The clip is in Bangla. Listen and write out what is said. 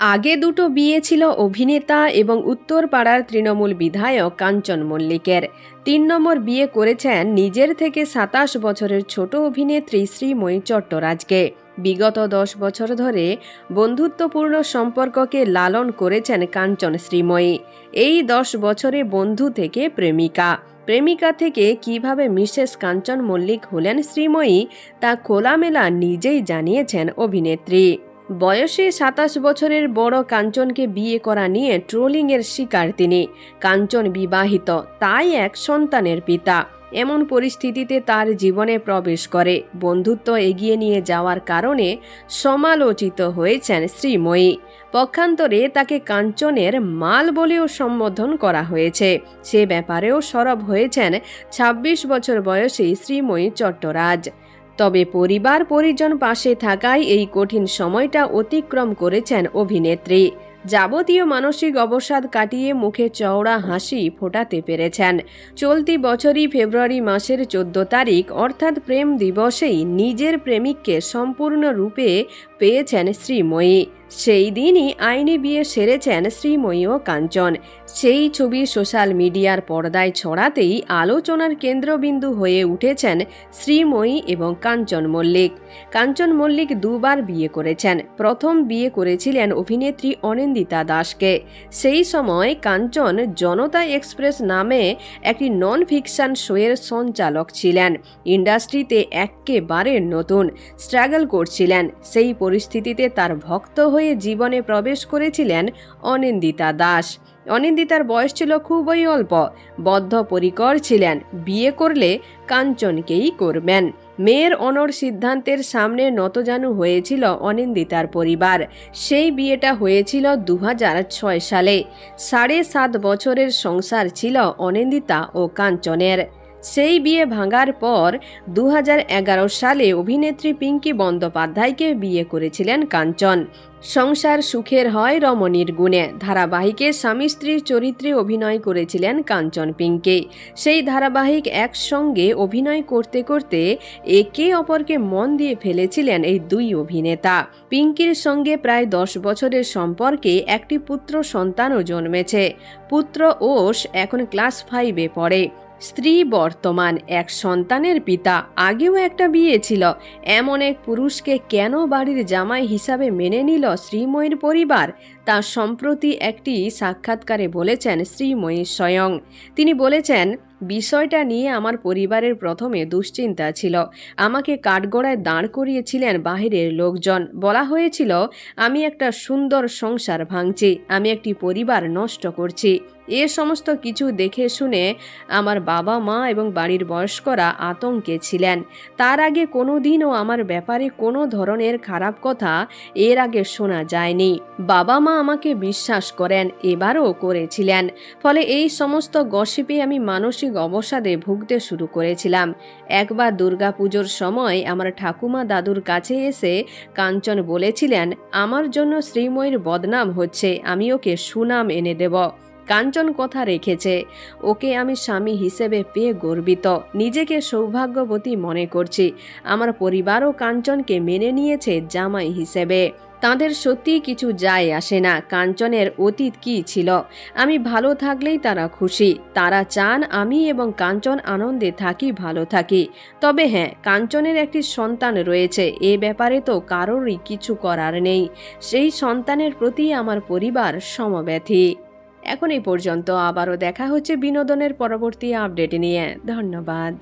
আগে দুটো বিয়ে ছিল অভিনেতা এবং উত্তরপাড়ার তৃণমূল বিধায়ক কাঞ্চন মল্লিকের। তিন নম্বর বিয়ে করেছেন নিজের থেকে সাতাশ বছরের ছোট অভিনেত্রী শ্রীময়ী চট্টরাজকে। বিগত দশ বছর ধরে বন্ধুত্বপূর্ণ সম্পর্ককে লালন করেছেন কাঞ্চন শ্রীময়ী। এই দশ বছরে বন্ধু থেকে প্রেমিকা। প্রেমিকা থেকে কীভাবে মিসেস কাঞ্চন মল্লিক হলেন শ্রীময়ী তা খোলামেলা নিজেই জানিয়েছেন অভিনেত্রী। বয়সে সাতাশ বছরের বড় কাঞ্চনকে বিয়ে করা নিয়ে ট্রোলিংয়ের শিকার তিনি। কাঞ্চন বিবাহিত, তাই এক সন্তানের পিতা। এমন পরিস্থিতিতে তার জীবনে প্রবেশ করে। বন্ধুত্ব এগিয়ে নিয়ে যাওয়ার কারণে সমালোচিত হয়েছেন শ্রীময়ী। পক্ষান্তরে তাকে কাঞ্চনের মাল বলেও সম্বোধন করা হয়েছে। সে ব্যাপারেও সরব হয়েছেন ২৬ বছর বয়সী শ্রীময়ী চট্টরাজ। তবে পরিবার পরিজন পাশে থাকায় এই কঠিন সময়টা অতিক্রম করেছেন অভিনেত্রী। যাবতীয় মানসিক অবসাদ কাটিয়ে মুখে চওড়া হাসি ফোটাতে পেরেছেন। চলতি বছরই ফেব্রুয়ারি মাসের চোদ্দ তারিখ, অর্থাৎ প্রেম দিবসেই নিজের প্রেমিককে সম্পূর্ণরূপে পেয়েছেন শ্রীময়ী। সেই দিনই আইনি বিয়ে সেরেছেন শ্রীময়ী ও কাঞ্চন। সেই ছবি সোশ্যাল মিডিয়ার পর্দায় ছড়াতেই আলোচনার কেন্দ্রবিন্দু হয়ে উঠেছেন শ্রীময়ী এবং কাঞ্চন মল্লিক। কাঞ্চন মল্লিক দুবার বিয়ে করেছেন। প্রথম বিয়ে করেছিলেন অভিনেত্রী অনিন্দিতা দাসকে। সেই সময় কাঞ্চন জনতা এক্সপ্রেস নামে একটি নন ফিকশন শোয়ের সঞ্চালক ছিলেন। ইন্ডাস্ট্রিতে একেবারে নতুন। স্ট্রাগল করছিলেন। সেই পরিস্থিতিতে তার ভক্ত হয়ে জীবনে প্রবেশ করেছিলেন অনিন্দিতা দাস। অনিন্দিতার বয়স ছিল খুবই অল্প বদ্ধপরিকর ছিলেন, বিয়ে করলে কাঞ্চনকেই করবেন। মেয়ের অনর সিদ্ধান্তের সামনে নতজানু হয়েছিল অনিন্দিতার পরিবার। সেই বিয়েটা হয়েছিল দু হাজার ছয় সালে। সাড়ে সাত বছরের সংসার ছিল অনিন্দিতা ও কাঞ্চনের। সেই বিয়ে ভাঙার পর দু হাজার এগারো সালে অভিনেত্রী পিঙ্কি বন্দ্যোপাধ্যায়কে বিয়ে করেছিলেন কাঞ্চন। সংসার সুখের হয় রমণীর গুণে। ধারাবাহিকে স্বামী স্ত্রীর চরিত্রে অভিনয় করেছিলেন কাঞ্চন পিঙ্কি। সেই ধারাবাহিক একসঙ্গে অভিনয় করতে করতে একে অপরকে মন দিয়ে ফেলেছিলেন এই দুই অভিনেতা। পিঙ্কির সঙ্গে প্রায় দশ বছরের সম্পর্কে একটি পুত্র সন্তানও জন্মেছে। পুত্র ওষ এখন ক্লাস ফাইভে পড়ে। স্ত্রী বর্তমান এক সন্তানের পিতা, আগেও একটা বিয়ে ছিল। এমন এক পুরুষকে কেন বাড়ির জামাই হিসাবে মেনে নিল শ্রীময়ীর পরিবার? তা সম্প্রতি একটি সাক্ষাৎকারে বলেছেন শ্রীময়ী স্বয়ং তিনি বলেছেন, বিষয়টা নিয়ে আমার পরিবারের প্রথমে দুশ্চিন্তা ছিল। আমাকে কাঠগড়ায় দাঁড় করিয়েছিলেন বাহিরের লোকজন। বলা হয়েছিল, আমি একটা সুন্দর সংসার ভাঙছি, আমি একটি পরিবার নষ্ট করছি। এ সমস্ত কিছু দেখে শুনে আমার বাবা মা এবং বাড়ির বয়স্করা আতঙ্কে ছিলেন। তার আগে কোনো দিনও আমার ব্যাপারে কোনো ধরনের খারাপ কথা এর আগে শোনা যায়নি। বাবা মা আমাকে বিশ্বাস করেন, এবারও করেছিলেন। ফলে এই সমস্ত গসিপে আমি মানসিক অবসাদে ভুগতে শুরু করেছিলাম। একবার দুর্গাপুজোর সময় আমার ঠাকুমা দাদুর কাছে এসে কাঞ্চন বলেছিলেন, আমার জন্য শ্রীময়ীর বদনাম হচ্ছে, আমি ওকে সুনাম এনে দেব। কাঞ্চন কথা রেখেছে। ওকে আমি স্বামী হিসেবে পেয়ে গর্বিত। নিজেকে সৌভাগ্যবতী মনে করছি। আমার পরিবারও কাঞ্চনকে মেনে নিয়েছে জামাই হিসেবে। তাদের সত্যি কিছু যায় আসে না। কাঞ্চনের অতীত কি ছিল? আমি ভালো থাকলেই তারা খুশি। তারা চান আমি এবং কাঞ্চন আনন্দে থাকি, ভালো থাকি। তবে হ্যাঁ কাঞ্চনের একটি সন্তান রয়েছে। এ ব্যাপারে তো কারোরই কিছু করার নেই। সেই সন্তানের প্রতি আমার পরিবার সমব্যথী। এখন এই পর্যন্ত আবারও দেখা হচ্ছে বিনোদনের পরবর্তী আপডেট নিয়ে। ধন্যবাদ।